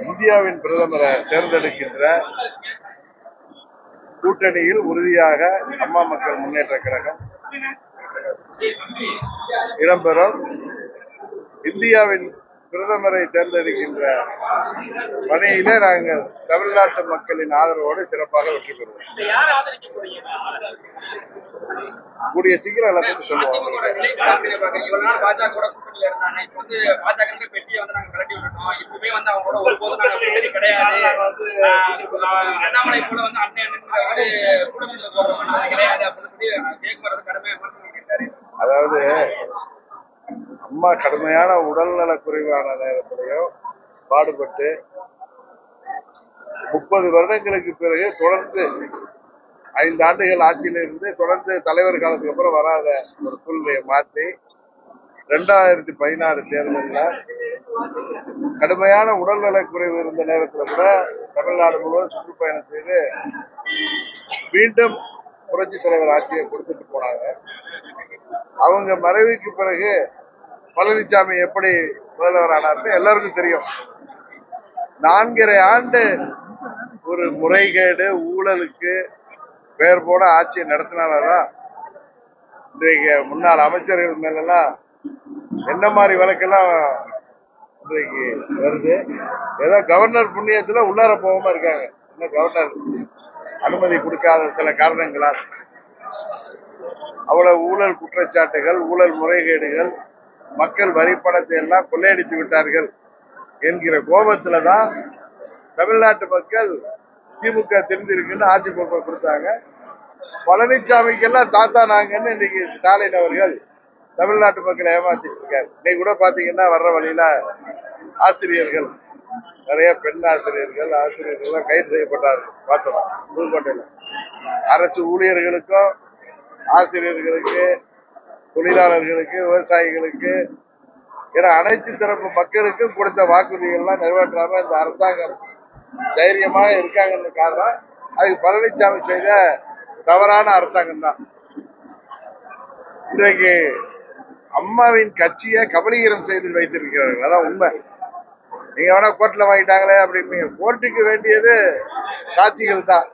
இந்தியாவின் பிரதமரை தேர்ந்தெடுக்கின்ற கூட்டணியில் உறுதியாக அம்மா மக்கள் முன்னேற்ற கழகம் இடம்பெறும். இந்தியாவின் பிரதமரை தேர்ந்தெடுக்கின்ற பணியிலே நாங்கள் தமிழ்நாட்டு மக்களின் ஆதரவோடு சிறப்பாக வெற்றி பெறுவோம். கூடிய சீக்கிரம் எல்லாத்தையும் சொல்லுவோம். இவ்வளவு பாஜக கூட இருந்தாங்க இப்ப வந்து பாஜக வந்து நாங்க கலட்டி இப்பவுமே வந்து கிடையாது அண்ணாமலை கூட வந்து அதாவது அம்மா கடுமையான உடல்நல குறைவான நேரத்திலையும் பாடுபட்டு முப்பது வருடங்களுக்கு பிறகு தொடர்ந்து ஐந்து ஆண்டுகள் ஆட்சியில் இருந்து தொடர்ந்து தலைவர் காலத்துக்கு அப்புறம் வராத ஒரு சூழ்நிலையை மாற்றி ரெண்டாயிரத்தி பதினாறு தேர்தலில் கடுமையான உடல்நல குறைவு இருந்த நேரத்தில் கூட தமிழ்நாடு முழுவதும் சுற்றுப்பயணம் செய்து மீண்டும் புரட்சி தலைவர் ஆட்சியை கொடுத்துட்டு போனாங்க. அவங்க மறைவுக்கு பிறகு பழனிசாமி எப்படி முதல்வர் ஆனார்னு எல்லாருக்கும் தெரியும். நான்கரை ஆண்டு ஒரு முறைகேடு ஊழலுக்கு பெயர் போட ஆட்சியை நடத்தினாலதான் இன்றைக்கு முன்னாள் அமைச்சர்கள் மேலெல்லாம் என்ன மாதிரி வழக்கெல்லாம் இன்றைக்கு வருது? ஏதோ கவர்னர் புண்ணியத்துல உள்ளார போகாம இருக்காங்க. இன்னும் கவர்னர் அனுமதி கொடுக்காத சில காரணங்களால். அவ்வளவு ஊழல் குற்றச்சாட்டுகள் ஊழல் முறைகேடுகள் மக்கள் வரி பணத்தை எல்லாம் கொள்ளையடித்து விட்டார்கள் என்கிற கோபத்துல தான் தமிழ்நாட்டு மக்கள் திமுக தெரிஞ்சிருக்குன்னு ஆட்சி பொறுப்பை கொடுத்தாங்க. பழனிசாமிக்கெல்லாம் தாத்தா நாங்கன்னு இன்னைக்கு ஸ்டாலின் அவர்கள் தமிழ்நாட்டு மக்களை ஏமாத்திட்டு இருக்காரு. இன்னைக்கு கூட பாத்தீங்கன்னா வர்ற வழியில ஆசிரியர்கள் நிறைய பெண் ஆசிரியர்கள் ஆசிரியர்கள் கைது செய்யப்பட்டார்கள் பார்த்தோம் புதுக்கோட்டையில. அரசு ஊழியர்களுக்கும் ஆசிரியர்களுக்கு தொழிலாளர்களுக்கு விவசாயிகளுக்கு என அனைத்து தரப்பு மக்களுக்கும் கொடுத்த வாக்குறுதிகள்லாம் நிறைவேற்றாம இந்த அரசாங்கம் தைரியமாக இருக்காங்கன்னு காரணம் அதுக்கு பழனிசாமி செய்த தவறான அரசாங்கம் தான். இன்றைக்கு அம்மாவின் கட்சியை கபலீகரம் செய்து வைத்திருக்கிறார்கள். அதான் உண்மை. நீங்க வேணா கோர்ட்ல வாங்கிட்டாங்களே அப்படின்னு கோர்ட்டுக்கு வேண்டியது சாட்சிகள் தான்.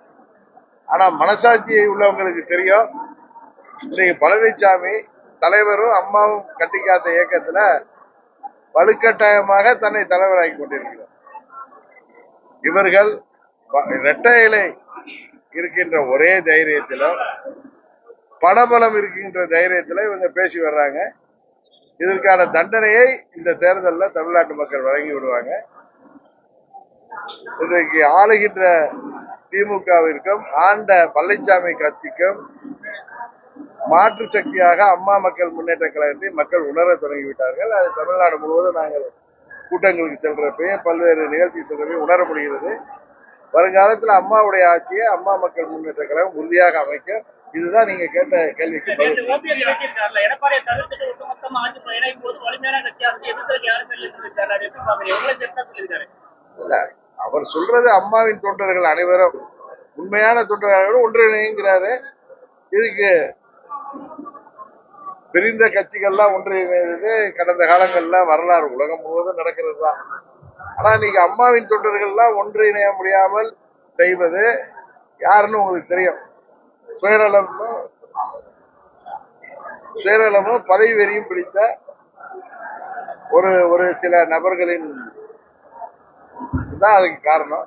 ஆனா மனசாட்சி உள்ளவங்களுக்கு தெரியும். இன்னைக்கு பழனிசாமி தலைவரும் அம்மாவும் கட்டிக்காத்த இயக்கத்துல வலுக்கட்டாயமாக தன்னை தலைவராகி கொண்டிருக்கிறார். இவர்கள் இரட்டை இலை இருக்கின்ற ஒரே தைரியத்திலும் பணபலம் இருக்கின்ற தைரியத்தில் இவங்க பேசி வர்றாங்க. இதற்கான தண்டனையை இந்த தேர்தலில் தமிழ்நாட்டு மக்கள் வழங்கி விடுவாங்க. இன்றைக்கு ஆளுகின்ற திமுகவிற்கும் ஆண்ட பழனிசாமி கட்சிக்கும் மாற்று சக்தியாக அம்மா மக்கள் முன்னேற்ற கழகத்தை மக்கள் உணர தொடங்கிவிட்டார்கள். அது தமிழ்நாடு முழுவதும் நாங்கள் கூட்டங்களுக்கு செல்றப்பையும் பல்வேறு நிகழ்ச்சி செல்றப்பையும் உணர முடிகிறது. வருங்காலத்தில் அம்மாவுடைய ஆட்சியை அம்மா மக்கள் முன்னேற்ற கழகம் உறுதியாக அமைக்கும் இதுதான் நீங்க கேட்ட கேள்விக்கு அவர் சொல்றது அம்மாவின் தொண்டர்கள் அனைவரும். உண்மையான தொண்டர்கள் ஒன்றிணைங்கிறாரு இதுக்கு பிரிந்த கட்சிகள்லாம் ஒன்றிணைந்தது கடந்த காலங்களில் வரலாறு. உலகம் முழுவதும் நடக்கிறது தான் ஆனா இன்னைக்கு அம்மாவின் தொண்டர்கள்லாம் ஒன்றிணைய முடியாமல் செய்வது யாருன்னு உங்களுக்கு தெரியும். சுயநலமும் சுயநலமும் பதவி வெறியும் பிடித்த ஒரு ஒரு சில நபர்களின் தான் அதுக்கு காரணம்.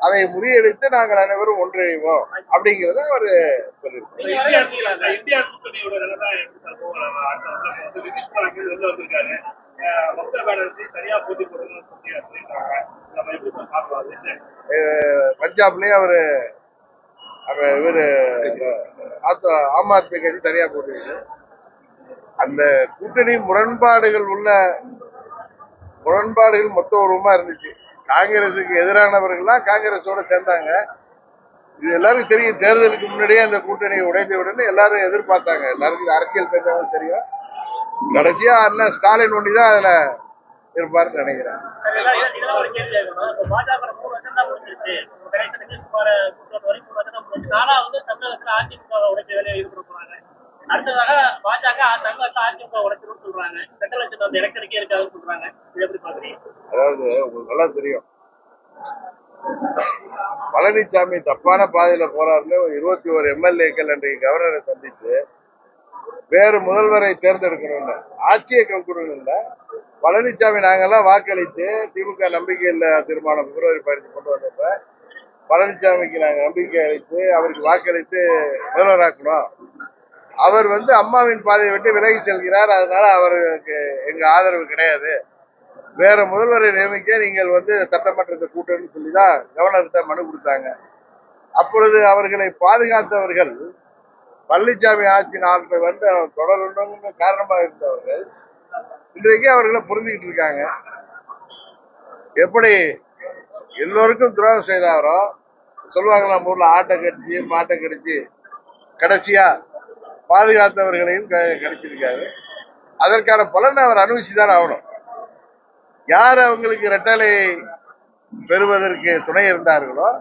அதை முறியடித்து நாங்கள் அனைவரும் ஒன்றிணைவோம். அப்படிங்கறத அவர் சொல்லியிருக்காரு. போட்டி பஞ்சாப்லயே அவரு அவ இவரு ஆம் ஆத்மி கட்சி தனியா போட்டிருக்கு. அந்த கூட்டணி முரண்பாடுகள் உள்ள முரண்பாடுகள் மொத்த உருவமா இருந்துச்சு. காங்கிரசுக்கு எதிரானவர்கள்லாம் காங்கிரஸோட சேர்ந்தாங்க. இது எல்லாருக்கும் தெரியும். தேர்தலுக்கு முன்னாடியே அந்த கூட்டணியை உடைந்த உடனே எல்லாரும் எதிர்பார்த்தாங்க. எல்லாருக்கும் அரசியல் தெரிஞ்சவங்க தெரியும். கடைசியா அண்ணன் ஸ்டாலின் ஒண்டி தான் அதுல இருப்பாருன்னு நினைக்கிறேன். பாஜக வந்து தமிழகத்துல அதிமுக உடைக்க வேலையை அடுத்ததாக பாஜக தமிழகத்துல அதிமுக உடைச்சிடும் சொல்றாங்க. சென்ட்ரல் லட்சம் வந்து எலெக்ஷனுக்கே இருக்காதுன்னு சொல்றாங்க. இது எப்படி பாக்குறீங்க? அதாவது உங்களுக்கு நல்லா தெரியும். பழனிசாமி தப்பான பாதையில போறாருன்னு இருபத்தி ஒரு எம்எல்ஏக்கள் அன்றைக்கு கவர்னரை சந்தித்து வேறு முதல்வரை தேர்ந்தெடுக்கணும்னு. ஆட்சியை கொடுக்கணும் பழனிசாமி நாங்கெல்லாம் வாக்களித்து திமுக நம்பிக்கையில் தீர்மானம் பிப்ரவரி பதினஞ்சு கொண்டு வந்தப்ப பழனிசாமிக்கு நாங்கள் நம்பிக்கை அளித்து அவருக்கு வாக்களித்து முதல்வராக்கணும். அவர் வந்து அம்மாவின் பாதையை விட்டு விலகி செல்கிறார். அதனால அவருக்கு எங்க ஆதரவு கிடையாது. வேற முதல்வரை நியமிக்க நீங்கள் வந்து சட்டமன்றத்தை கூட்டணும்னு சொல்லி தான் கவர்னர்கிட்ட மனு கொடுத்தாங்க. அப்பொழுது அவர்களை பாதுகாத்தவர்கள் பழனிசாமி ஆட்சி நாட்டில் வந்து அவர் தொடரணும்னு காரணமாக இருந்தவர்கள் இன்றைக்கு அவர்களை புரிஞ்சுக்கிட்டு இருக்காங்க. எப்படி எல்லோருக்கும் துரோகம் செய்தாரோ சொல்லுவாங்க நம்ம ஊரில் ஆட்டை கடிச்சு மாட்டை கடிச்சு கடைசியாக பாதுகாத்தவர்களையும் க- கிடைச்சிருக்காரு அதற்கான பலனை அவர் அனுபவிச்சுதான் ஆகணும். யார் அவங்களுக்கு இரட்டலை பெறுவதற்கு துணை இருந்தார்களோ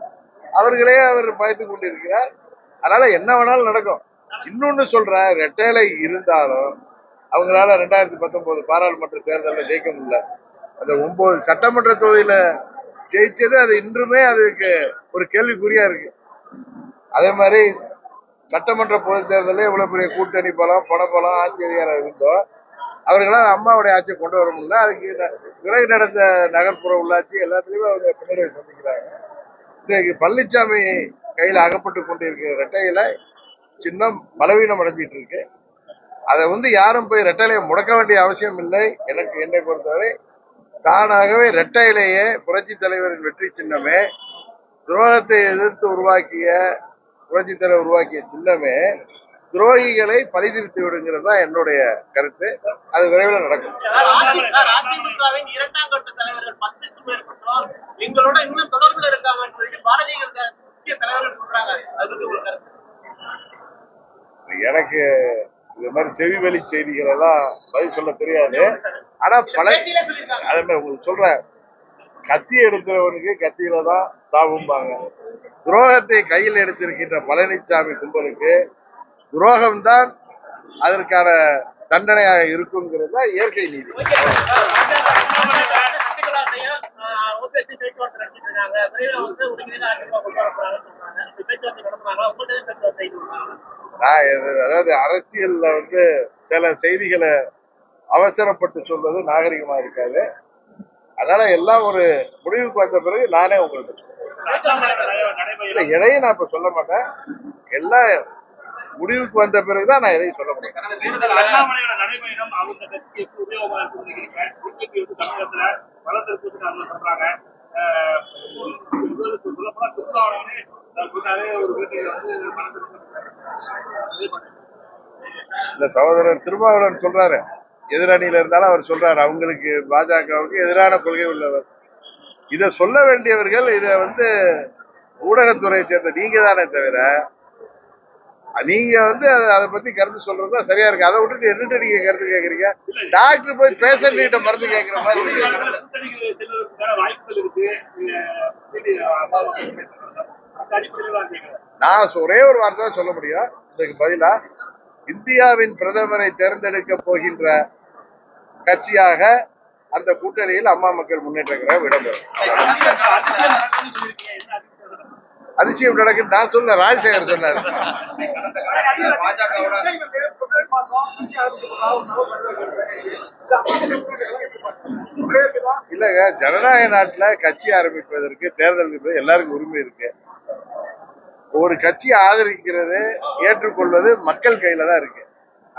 அவர்களே அவர் பயந்து கொண்டிருக்கிறார். அதனால என்ன வேணாலும் நடக்கும். இன்னொன்னு சொல்றேன் ரெட்டலை இருந்தாலும் அவங்களால ரெண்டாயிரத்தி பத்தொன்பது பாராளுமன்ற தேர்தலில் ஜெயிக்க முடியல. அந்த ஒன்பது சட்டமன்ற தொகுதியில ஜெயிச்சது அது இன்றுமே அதுக்கு ஒரு கேள்விக்குறியா இருக்கு. அதே மாதிரி சட்டமன்ற பொது தேர்தலில் இவ்வளோ பெரிய கூட்டணி பலம் பணபலம் ஆட்சி அதிகாரம் இருந்தோம் அவர்களால் அம்மாவுடைய ஆட்சியை கொண்டு வர முடியல. அதுக்கு பிறகு நடந்த நகர்ப்புற உள்ளாட்சி எல்லாத்துலேயுமே அவங்க பின்னடைவை சந்திக்கிறாங்க இன்றைக்கு பழனிசாமி கையில் அகப்பட்டு கொண்டிருக்கிற ரெட்டையில சின்னம் பலவீனம் அடைஞ்சிட்டு இருக்கு. அதை வந்து யாரும் போய் ரெட்டையிலையை முடக்க வேண்டிய அவசியம் இல்லை. எனக்கு என்னை பொறுத்தவரை தானாகவே ரெட்டையிலேயே புரட்சி தலைவரின் வெற்றி சின்னமே துரோகத்தை எதிர்த்து உருவாக்கிய புரட்சி தலைவர் உருவாக்கிய சின்னமே துரோகிகளை பழிதிருத்தி விடுங்கிறது தான் என்னுடைய கருத்து. அது விரைவில் நடக்கும். எனக்கு இது மாதிரி செவி வழி செய்திகள் எல்லாம் பதில் சொல்ல தெரியாது. ஆனா பல சொல்லியிருக்காங்க. அதே மாதிரி உங்களுக்கு சொல்றேன். கத்தி எடுக்கிறவனுக்கு கத்தியில தான் சாவும்பாங்க. துரோகத்தை கையில் எடுத்திருக்கின்ற பழனிசாமி கும்பலுக்கு துரோகம்தான் அதற்கான தண்டனையாக இருக்குங்கிறது தான் இயற்கை நீதி. அதாவது அரசியல்ல வந்து சில செய்திகளை அவசரப்பட்டு சொல்வது நாகரிகமா இருக்காது. அதனால எல்லாம் ஒரு முடிவுக்கு வந்த பிறகு நானே உங்களுக்கு. இல்ல, எதையும் நான் இப்ப சொல்ல மாட்டேன். எல்லாம் முடிவுக்கு வந்த பிறகுதான் நான் எதையும் சொல்ல முடியும் இந்த சகோதரர் திருமாவளவன் சொல்றாரு. எதிரணியில இருந்தாலும் அவர் சொல்றாரு அவங்களுக்கு பாஜகவுக்கு எதிரான கொள்கை உள்ளவர். இதை சொல்ல வேண்டியவர்கள் இதை வந்து ஊடகத்துறையை சேர்ந்த நீங்க தானே தவிர நீங்க வந்து அதை பத்தி கருத்து சொல்றது சரியா இருக்கு. அதை விட்டுட்டு என்னட்டு நீங்க கருத்து கேக்குறீங்க? டாக்டர் போய் பேஷண்ட் கிட்ட மருந்து கேட்கிற மாதிரி நான் ஒரே ஒரு வார்த்தை தான் சொல்ல முடியும். இதுக்கு பதிலா இந்தியாவின் பிரதமரை தேர்ந்தெடுக்க போகின்ற கட்சியாக அந்த கூட்டணியில் அம்மா மக்கள் முன்னேற்ற கழகம் இடம்பெறும் அதிசயம் நடக்குன்னு நான் சொல்ல ராஜசேகர் சொன்னார். இல்லங்க ஜனநாயக நாட்டுல கட்சி ஆரம்பிப்பதற்கு தேர்தல் என்பது எல்லாருக்கும் உரிமை இருக்கு. ஒரு கட்சியை ஆதரிக்கிறது ஏற்றுக்கொள்வது மக்கள் கையில தான் இருக்கு.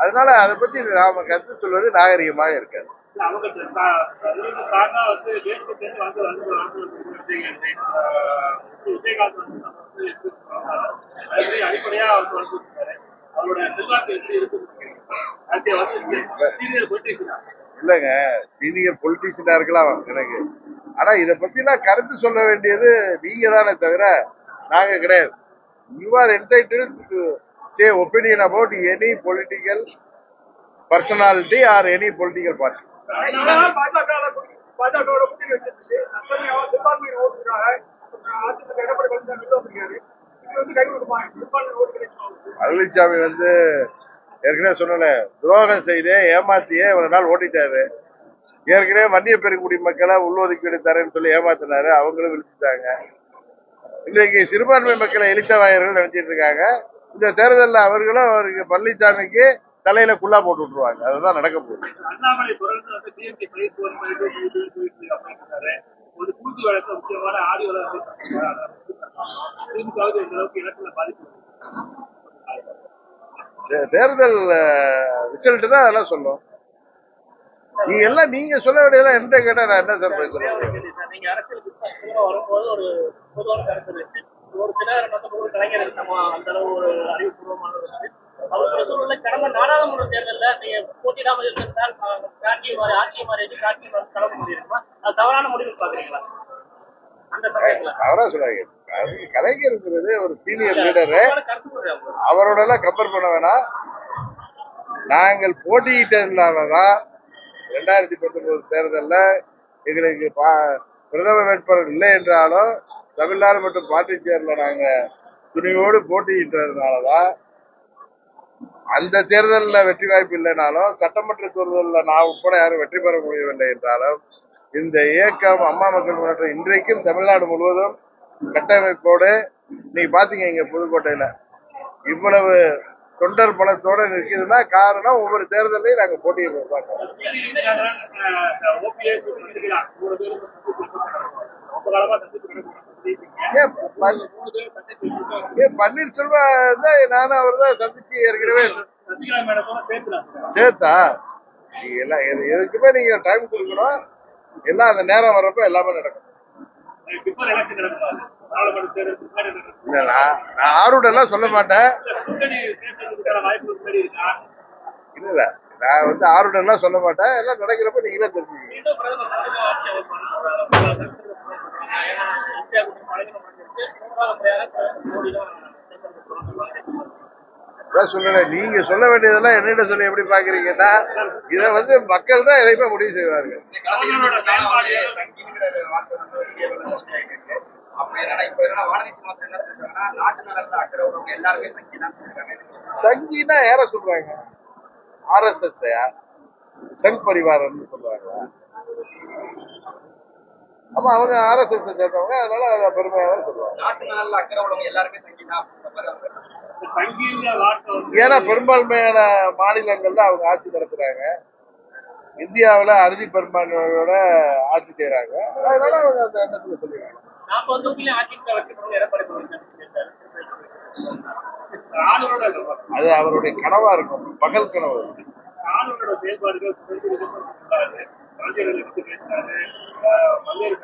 அதனால அதை பத்தி நாம கருத்து சொல்வது நாகரிகமாக இருக்காது. இல்லைங்க சீனியர் பொலிட்டீஷியனா இருக்கலாம் எனக்கு. ஆனா இத பத்தி நான் கருத்து சொல்ல வேண்டியது நீங்க தானே தவிர நாங்க கிடையாது. You are to say opinion about any political personality or any political party Palaniswami வந்து ஏற்கனவே சொன்னல துரோகம் செய்து ஏமாத்தியே இவ்வளவு நாள் ஓட்டிட்டாரு. ஏற்கனவே வன்னிய பெருங்குடி மக்களை உள்ளொதுக்கீடு தரேன்னு சொல்லி ஏமாத்தினாரு. அவங்களும் விழிச்சுட்டாங்க இன்றைக்கு சிறுபான்மை மக்களை இழித்த வாயர்கள் நினைச்சிட்டு இருக்காங்க. இந்த தேர்தலில் அவர்களும் அவருக்கு பழனிசாமிக்கு தலையில குள்ளா போட்டு விட்டுருவாங்க. அதுதான் நடக்க போகுது. தேர்தல் ரிசல்ட் தான் அதெல்லாம் சொல்லும். நீங்க எல்லாம் நீங்க சொல்ல வேண்டியதெல்லாம் என்கிட்ட கேட்டா நான் என்ன சார் போய் சொல்ல முடியும் ஒரு சிலர் ஒரு கலைஞர் அந்த அளவு ஒரு அறிவுபூர்வமானது இருக்கு அவர் சூழல்ல கடந்த நாடாளுமன்ற தேர்தல்ல நீங்க போட்டியிடாமல் இருந்திருந்தால் காட்சி மாறி ஆட்சி மாறி காட்சி மாறி கலந்து முடியிருக்குமா அது தவறான முடிவு பாக்குறீங்களா? அந்த சமயத்துல. அவரா சொல்றாங்க. கலைஞருங்கிறது ஒரு சீனியர் லீடரு அவரோட எல்லாம் கம்பேர் பண்ண வேணாம். நாங்கள் போட்டியிட்டதுனாலதான் ரெண்டாயிரத்தி பத்தொன்பது தேர்தல்ல எங்களுக்கு பிரதம வேட்பாளர் இல்லை என்றாலும் தமிழ்நாடு மற்றும் பாண்டிச்சேரியில நாங்க. துணிவோடு போட்டியிட்டதுனாலதான் அந்த தேர்தலில் வெற்றி வாய்ப்பு இல்லைனாலும் சட்டமன்ற தேர்தலில் நான் உட்பட யாரும் வெற்றி பெற முடியவில்லை என்றாலும் இந்த இயக்கம் அம்மா மக்கள் முன்னேற்றம் இன்றைக்கும் தமிழ்நாடு முழுவதும் கட்டமைப்போடு நீங்க பாத்தீங்க இங்க புதுக்கோட்டையில இவ்வளவு தொண்டர் பலத்தோட நிற்கிதுன்னா காரணம் ஒவ்வொரு தேர்தலையும் நாங்க போட்டியை பார்க்கிறோம் பன்னீர்செல்வம் தான் நானும் அவர் தான் சந்திச்சு ஏற்கனவே சேர்த்தா? நீங்க எல்லாம் எது- எதுக்குமே நீங்க டைம் கொடுக்கணும். எல்லாம் அந்த நேரம் வர்றப்ப எல்லாமே நடக்கும். நான் நான் ஆரோடெல்லாம் சொல்ல மாட்டேன். இல்ல இல்ல நான் வந்து ஆரோடெல்லாம் சொல்ல மாட்டேன். எல்லாம் நடக்கிறப்ப நீங்களே தெரிஞ்சுக்கீங்க. நீங்க சொல்ல வேண்டியதெல்லாம் என்னிட்ட சொல்லி எப்படி பாக்குறீங்கன்னா இதை வந்து மக்கள் தான் எதையுமே முடிவு செய்வார்கள். கலைஞரோட செயல்பாடு சங்கிங்கிற வார்த்தை வந்து வெளியே வர சங்கியாயிட்டு இருக்கு. அப்ப என்னன்னா இப்ப என்னன்னா வானதி சமாஜம் என்ன சொல்றாங்கன்னா நாட்டு நலன்ல அக்கறை உள்ளவங்க எல்லாருமே சங்கி தான் சொல்றாங்க சங்கினா யார சொல்றாங்க? ஆர்எஸ்எஸ் சங் பரிவாரம்னு சொல்றாங்க. ஆமா அவங்க ஆர்எஸ்எஸ் சேர்ந்தவங்க அதனால அதை பெருமையாக சொல்லுவாங்க. ஏன்னா பெரும்பான்மையான மாநிலங்கள்ல அவங்க ஆட்சி நடத்துறாங்க. இந்தியாவுல அறுதி பெரும்பான்மையோட ஆட்சி செய்யறாங்க அதனால அவங்க அந்த எண்ணத்துல சொல்லுவாங்க அது அவருடைய கனவா இருக்கும். பகல் கனவு. ஆளுநரோட செயல்பாடுகள் விமர்சனம் எடுத்து பேசினாரு பல்வேறு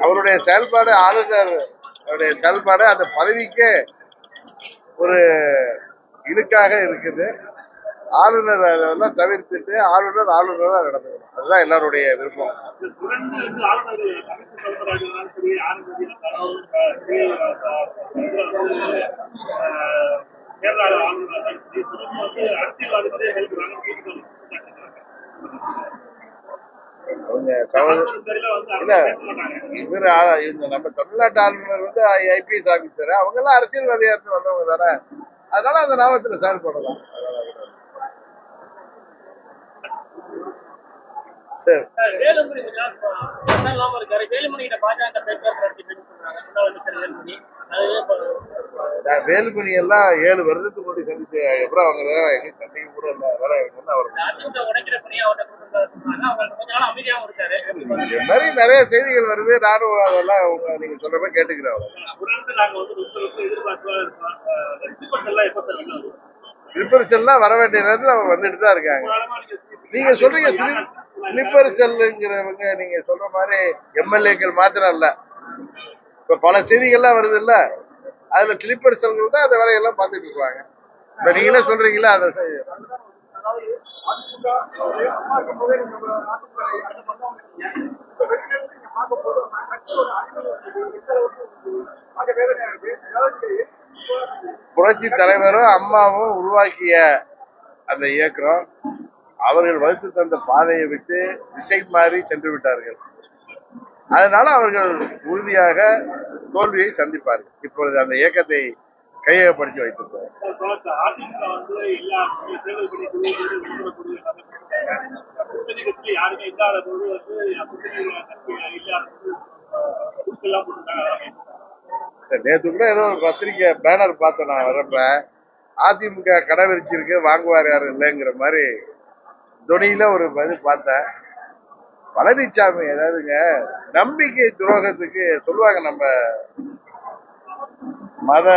அவருடைய செயல்பாடு ஆளுநர் அவருடைய செயல்பாடு அந்த பதவிக்கே ஒரு இழுக்காக இருக்குது. ஆளுநர் அதெல்லாம் தவிர்த்துட்டு ஆளுநர் ஆளுநரா நடந்துக்கணும். அதுதான் எல்லாருடைய விருப்பம். தொடர்ந்து கேரளா ஆளுநர் வந்து அரசியல்வாதிகளே வீட்டுக்கு இவர் நம்ம தமிழ்நாட்டு ஆளுநர் வந்து ஐபிஎஸ் ஆபீசர். அவங்க எல்லாம் அரசியல்வாதியா இருந்து வந்தவங்க தானே. அதனால அந்த நாமத்துல செயல்படலாம் அதனால சரி. வேலுமணி கொஞ்சம் இல்லாம இருக்காரு. கிட்ட பாஜக எல்லாம் ஏழு வருடத்துக்கு முன்னாடி சந்திச்சு அப்புறம் அவங்க சந்திக்க கூட இல்லை. வந்து அவர் அவங்க இந்த மாதிரி நிறைய செய்திகள் வருது. நானும் அதெல்லாம் உங்க நீங்க சொல்ற மாதிரி கேட்டுக்கிறேன் வெற்றிப்பட்டு எல்லாம் வர வேண்டிய நேரத்துல அவங்க வந்துட்டு தான் இருக்காங்க. நீங்க சொல்றீங்க ஸ்லிப்பர் செல்லுங்கிறவங்க நீங்க சொல்ற மாதிரி எம்எல்ஏக்கள் மாத்திரம் இல்ல. இப்ப பல செய்திகள்லாம் வருது இல்ல அதுல ஸ்லிப்பர் செல்கள் தான் அந்த வேலையெல்லாம் பார்த்துட்டு இருப்பாங்க. இப்ப நீங்களே சொல்றீங்களா? அதை புரட்சி தலைவரும் அம்மாவும் உருவாக்கிய அந்த இயக்கம் அவர்கள் வகுத்து தந்த பாதையை விட்டு திசை மாறி சென்று விட்டார்கள். அதனால அவர்கள் உறுதியாக தோல்வியை சந்திப்பார்கள். இப்பொழுது அந்த இயக்கத்தை கையகப்படுத்தி வைத்திருக்கோம் நேற்று கூட ஏதோ ஒரு பத்திரிக்கை பேனர் பார்த்தேன் நான் வரப்ப. அதிமுக கடை விரிச்சிருக்கு வாங்குவார் யாரும் இல்லைங்கிற மாதிரி துணியில ஒரு இது பார்த்தேன். பழனிசாமி ஏதாவதுங்க நம்பிக்கை துரோகத்துக்கு சொல்லுவாங்க நம்ம மத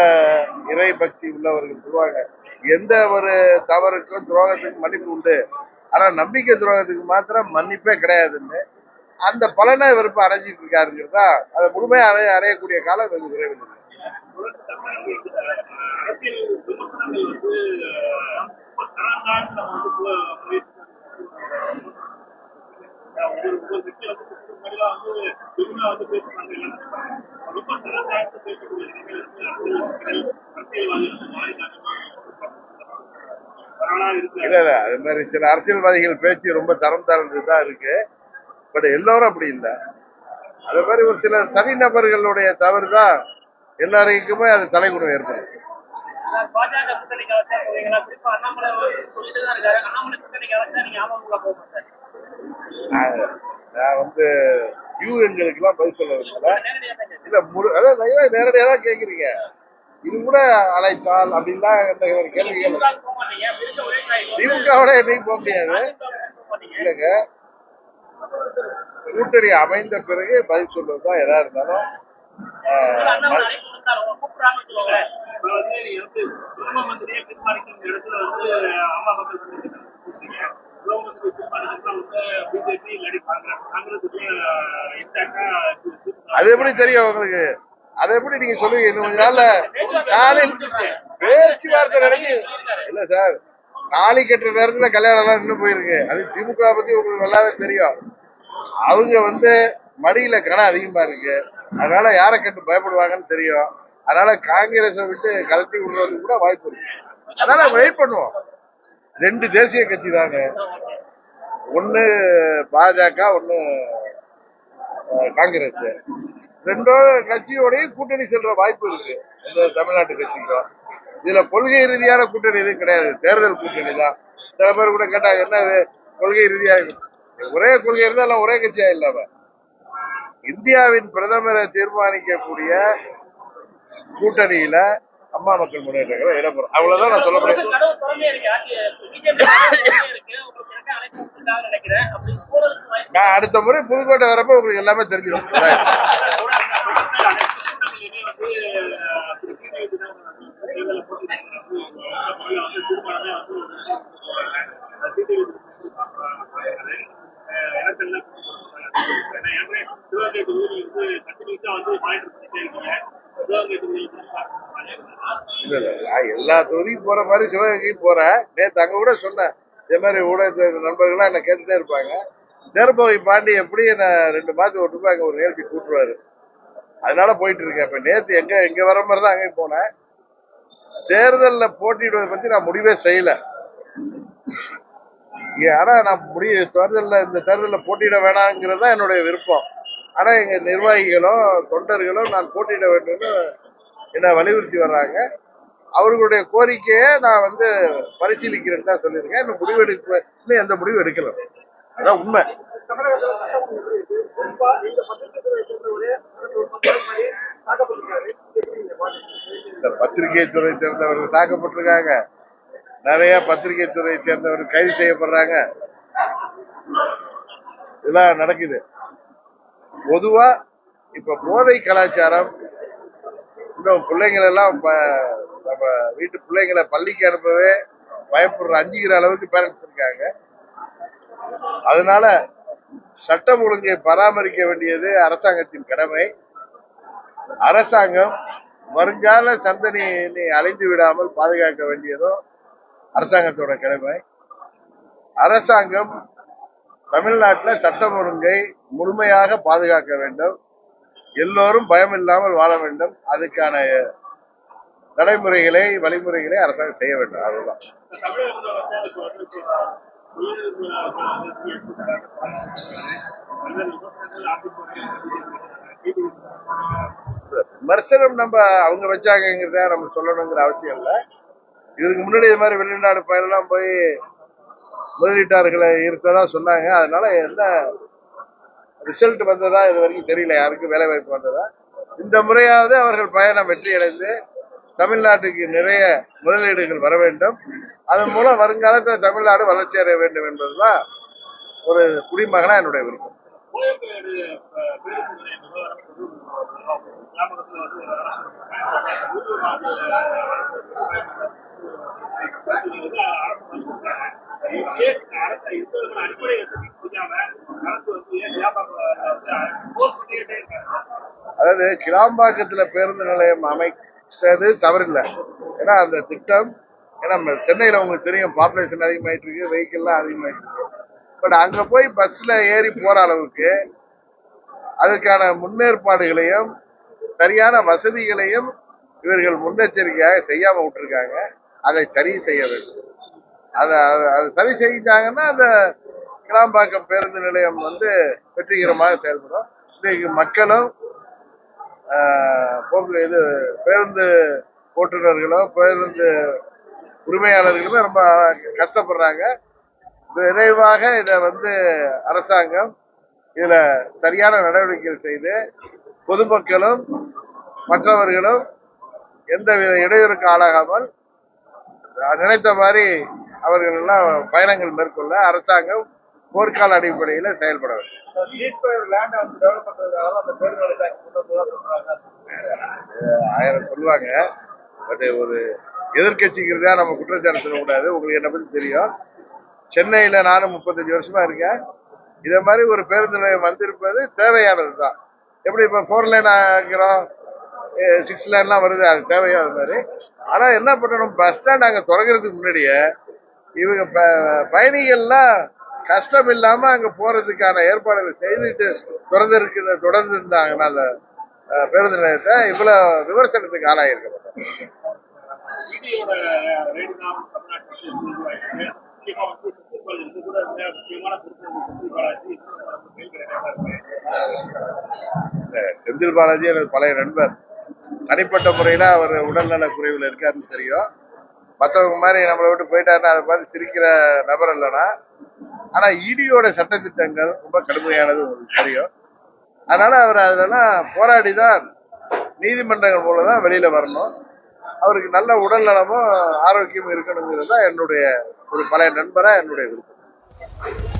இறை பக்தி உள்ளவர்கள் சொல்லுவாங்க. எந்த ஒரு தவறுக்கும் துரோகத்துக்கு மன்னிப்பு உண்டு. ஆனா நம்பிக்கை துரோகத்துக்கு மாத்திரம் மன்னிப்பே கிடையாதுன்னு அந்த பலனை இவர் இப்ப அடைஞ்சிட்டு இருக்காருங்கிறதா அதை முழுமையா அடைய அடையக்கூடிய காலம் வெகு விரைவில் இருக்கு. அரசியல் விமர்சனங்கள் வந்து இல்ல இல்ல அது மாதிரி சில அரசியல்வாதிகள் பேச்சு ரொம்ப தரம் தாழ்ந்து இருக்கு. பட் எல்லோரும் அப்படி இல்லை. அது மாதிரி ஒரு சில தனிநபர்களுடைய தவறு தான் எல்லாருக்குமே அது தலைகுணம் ஏற்படுது. பாஜக கூட்டணி கலச்சா போவீங்களா? குறிப்பா அண்ணாமலை சொல்லிட்டு தான் இருக்காரு. அண்ணாமலை கூட்டணி கலச்சா நீங்க அமமுக போக மாட்டாரு நான் வந்து எல்லாம் பதில் சொல்ல விரும்பல. தான். இல்ல முழு அதாவது நேரடியா தான் கேக்குறீங்க. இது கூட அழைத்தால் அப்படின்லாம் இந்த கேள்விகள் திமுகவோட என்னைக்கு போக முடியாது. இல்லைங்க. கூட்டணி அமைந்த பிறகு பதில் சொல்வதுதான் எதா இருந்தாலும் ஆஹ், அண்ணாமலை அழைப்பு கொடுத்தாரு உங்களை கூப்பிடுறாங்கன்னு வச்சுக்கோங்களேன் இப்ப வந்து நீங்க வந்து பிரதம மந்திரியே தீர்மானிக்கிற இடத்துல வந்து அம்மா மக்கள் சந்திப்பு கூப்பிட்டீங்க பிரதம மந்திரி தீர்மானிக்கிறதுல வந்து பிஜேபி இல்லாட்டி காங்கிரஸ் காங்கிரஸ் இன்டாக்டா அது எப்படி தெரியும் உங்களுக்கு? அதை எப்படி நீங்க சொல்லுவீங்க? இன்னும் கொஞ்ச நாள்ல ஸ்டாலின் பேச்சுவார்த்தை நடக்கு இல்ல சார் தாலி கட்டுற நேரத்துல கல்யாணம் எல்லாம் நின்று போயிருக்கு. அது திமுக பத்தி உங்களுக்கு நல்லாவே தெரியும். அவங்க வந்து மடியில கனம் அதிகமா இருக்கு. அதனால யாரை கட்டு பயப்படுவாங்கன்னு தெரியும். அதனால காங்கிரஸை விட்டு கலட்டி விடுறதுக்கு கூட வாய்ப்பு இருக்கு. அதனால வெயிட் பண்ணுவோம். ரெண்டு தேசிய கட்சி தாங்க. ஒன்னு பாஜக ஒன்னு காங்கிரஸ். ரெண்டோ கட்சியோடய கூட்டணி செல்ற வாய்ப்பு இருக்கு. இந்த தமிழ்நாட்டு கட்சிக்கும் இதுல கொள்கை ரீதியான கூட்டணி எதுவும் கிடையாது. தேர்தல் கூட்டணி தான். சில பேர் கூட கேட்டாங்க என்ன இது கொள்கை ரீதியாக ஒரே கொள்கை இருந்தாலும் எல்லாம் ஒரே கட்சியா இல்லாம இந்தியாவின் பிரதமரை தீர்மானிக்கக்கூடிய கூட்டணியில அம்மா மக்கள் முன்னேற்ற கழகம் இடம்பெறும் அவ்வளவுதான் நான் சொல்ல முடியும் நான் அடுத்த முறை புதுக்கோட்டை வரப்ப உங்களுக்கு எல்லாமே தெரிஞ்சிடும் நான் தொகுதிக்கு போற மாதிரி சிவகங்கையும் போறேன் நேற்று அங்க கூட சொன்னேன். இதே மாதிரி ஊடக நண்பர்கள்லாம் என்ன கேட்டுட்டே இருப்பாங்க. நேர்போகை பாண்டி எப்படி என்ன ரெண்டு மாதத்துக்கு ஒரு ரூபாய் அங்க ஒரு நிகழ்ச்சி கூட்டுருவாரு அதனால போயிட்டு இருக்கேன். இப்ப நேற்று எங்க எங்க வர மாதிரி தான் அங்கேயும் போனேன். தேர்தலில் போட்டியிடுவதை பத்தி நான் முடிவே செய்யல. ஆனா நான் முடிய தேர்தலில் இந்த தேர்தலில் போட்டியிட வேணாங்கிறது தான் என்னுடைய விருப்பம். ஆனா எங்க நிர்வாகிகளும் தொண்டர்களும் நான் போட்டியிட வேண்டும்னு என்ன வலியுறுத்தி வர்றாங்க. அவர்களுடைய கோரிக்கையை நான் வந்து பரிசீலிக்கிறேன்னு தான் சொல்லியிருக்கேன். இன்னும் முடிவு எடுக்க இன்னும் எந்த முடிவு எடுக்கல. அதான் உண்மை. இந்த பத்திரிகை துறை சேர்ந்தவர்கள் தாக்கப்பட்டிருக்காங்க. நிறைய பத்திரிகை துறையை சேர்ந்தவர்கள் கைது செய்யப்படுறாங்க. இதெல்லாம் நடக்குது. பொதுவா இப்ப போதை கலாச்சாரம் இன்னும் பிள்ளைங்களெல்லாம் ப- நம்ம வீட்டு பிள்ளைங்களை பள்ளிக்கு அனுப்பவே பயப்படுற அஞ்சுகிற அளவுக்கு பேரண்ட்ஸ் இருக்காங்க. அதனால சட்டம் ஒழுங்கை பராமரிக்க வேண்டியது அரசாங்கத்தின் கடமை. அரசாங்கம் வருங்கால சந்ததியினை அழிந்து விடாமல் பாதுகாக்க வேண்டியதும் அரசாங்கத்தோட கடமை. அரசாங்கம் தமிழ்நாட்டில் சட்டம் ஒழுங்கை முழுமையாக பாதுகாக்க வேண்டும். எல்லோரும் பயம் இல்லாமல் வாழ வேண்டும். அதுக்கான நடைமுறைகளை வழிமுறைகளை அரசாங்கம் செய்ய வேண்டும். அதுதான். விமர்சனம் நம்ம அவங்க வச்சாங்கிறத நம்ம சொல்லணுங்கிற அவசியம் இல்லை. இதுக்கு முன்னாடி இது மாதிரி வெளிநாடு பயணம்லாம் போய் முதலீட்டாளர்களை ஈர்த்ததா சொன்னாங்க. அதனால என்ன ரிசல்ட் வந்ததா இது வரைக்கும் தெரியல. யாருக்கும் வேலை வாய்ப்பு வந்ததா. இந்த முறையாவது அவர்கள் பயணம் வெற்றி அடைந்து தமிழ்நாட்டுக்கு நிறைய முதலீடுகள் வர வேண்டும். அதன் மூலம் வருங்காலத்தில் தமிழ்நாடு வளர்ச்சி அடைய வேண்டும் என்பதுதான் ஒரு குடிமகனா என்னுடைய விருப்பம். பேருந்து நிலையம் அதாவது கிளாம்பாக்கத்துல பேருந்து நிலையம் அது தவறில்லை. ஏன்னா அந்த திட்டம் ஏன்னா நம்ம உங்களுக்கு தெரியும் பாப்புலேஷன் அதிகமாயிட்டு இருக்கு வெஹிக்கிள்லாம் அதிகமாயிட்டு இருக்கு. பட் அங்கே போய் பஸ்ஸில் ஏறி போகிற அளவுக்கு அதுக்கான முன்னேற்பாடுகளையும் சரியான வசதிகளையும் இவர்கள் முன்னெச்சரிக்கையாக செய்யாமல் விட்டுருக்காங்க. அதை சரி செய்ய வேண்டும். அதை அதை- அதை சரி செஞ்சாங்கன்னா அந்த கிளாம்பாக்கம் பேருந்து நிலையம் வந்து வெற்றிகரமாக செயல்படும். இன்றைக்கு மக்களும் போக்கு இது பேருந்து ஓட்டுநர்களோ பேருந்து உரிமையாளர்களுமே ரொம்ப கஷ்டப்படுறாங்க. விரைவாக இதை வந்து அரசாங்கம் இதில் சரியான நடவடிக்கைகள் செய்து பொதுமக்களும் மற்றவர்களும் எந்தவித இடையூறுக்கு ஆளாகாமல் நினைத்த மாதிரி அவர்கள் எல்லாம் பயணங்கள் மேற்கொள்ள அரசாங்கம் போர்க்கால அடிப்படையில செயல்பட வேண்டும். ஆயிரம் சொல்லுவாங்க. பட் ஒரு எதிர்கட்சிங்கிறதா நம்ம குற்றச்சாட்டு சொல்லக்கூடாது. உங்களுக்கு என்ன பத்தி தெரியும்? சென்னையில நானும் முப்பத்தஞ்சு வருஷமா இருக்கேன். இதே மாதிரி ஒரு பேருந்து நிலையம் வந்திருப்பது தேவையானது தான். எப்படி இப்போ ஃபோர் லைன் ஆகிறோம் சிக்ஸ் லைன்லாம் வருது அது தேவையோ அது மாதிரி. ஆனா என்ன பண்ணணும்? பஸ் ஸ்டாண்ட் அங்க திறக்கிறதுக்கு முன்னாடியே இவங்க ப- பயணிகள்லாம் கஷ்டம் இல்லாம அங்க போறதுக்கான ஏற்பாடுகள் செய்துட்டு திறந்து இருக்கிற தொடர்ந்து இருந்தாங்கன்னா அந்த பேருந்து நிலையத்தை இவ்வளவு விமர்சனத்துக்கு ஆளாயிருக்க செந்தில் பாலாஜி எனது பழைய நண்பர். தனிப்பட்ட முறையில அவர் உடல்நல குறைவில் இருக்காருன்னு தெரியும். மற்றவங்க மாதிரி நம்மளை விட்டு போயிட்டாருன்னா அதை பார்த்து சிரிக்கிற நபர் இல்லைனா ஆனா இடியோட சட்டத்திட்டங்கள் ரொம்ப கடுமையானது உங்களுக்கு தெரியும் அதனால அவர் அதெல்லாம் போராடி தான் நீதிமன்றங்கள் மூலம் தான் வெளியில வரணும். அவருக்கு நல்ல உடல் நலமும் ஆரோக்கியமும் இருக்கணுங்கிறது தான் என்னுடைய ஒரு பழைய நண்பரா என்னுடைய விருப்பம்.